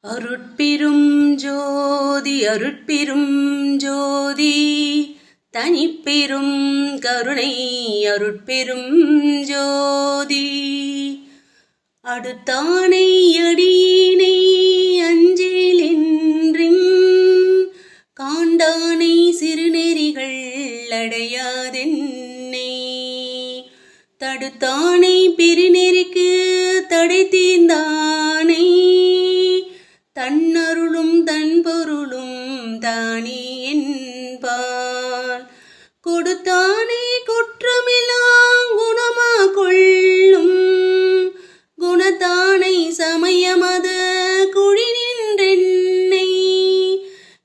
அருட்பெரும் ஜோதி அருட்பெரும் ஜோதி தனிப்பெரும் கருணை அருட்பெரும் ஜோதி. அடுத்தானை அடியினை அஞ்சேல் காண்டானை சிறுநெறிகள் அடையாதென்னை. தடுத்தானை பெருநெறிக்கு பொருளும் தானே என்பால் கொடுத்தானே குற்றமெல்லாம் குணமா கொள்ளும். குணத்தானை சமயமது குழி நின்றென்னை.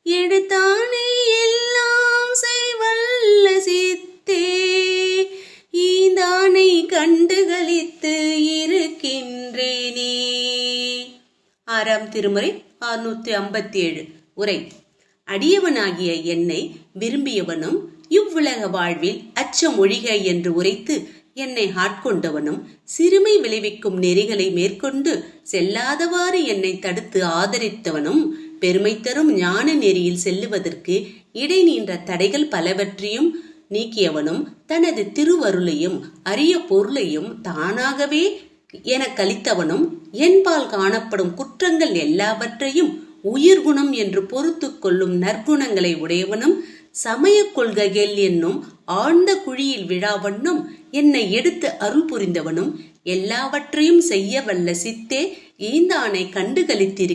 எடுத்தானே எல்லாம் செய்வல்ல சித்தே. ஈந்தானை கண்டுகளித்து இருக்கின்றேனே. ஆறாம் திருமுறை அறுநூத்தி ஐம்பத்தி ஏழு உரை. அடியவனாகிய என்னை விரும்பியவனும் இவ்வுலக வாழ்வில் அச்சம் ஒழிக என்று உரைத்து என்னை ஆட்கொண்டவனும் சிறுமை விளைவிக்கும் நெறிகளை மேற்கொண்டு செல்லாதவாறு என்னை தடுத்து ஆதரித்தவனும் பெருமை தரும் ஞான நெறியில் செல்லுவதற்கு இடை நீன்ற தடைகள் பலவற்றையும் நீக்கியவனும் தனது திருவருளையும் அரிய பொருளையும் தானாகவே என கழித்தவனும் என்பால் காணப்படும் குற்றங்கள் எல்லாவற்றையும் உயிர்குணம் என்று பொறுத்து கொள்ளும் நற்குணங்களை உடையவனும் சமய கொள்கைகள் என்னும் ஆழ்ந்த குழியில் விழாவண்ணும் என்னை எடுத்து அருள் புரிந்தவனும் எல்லாவற்றையும் செய்ய வல்ல சித்தே ஈந்தானை கண்டு கலித்திரு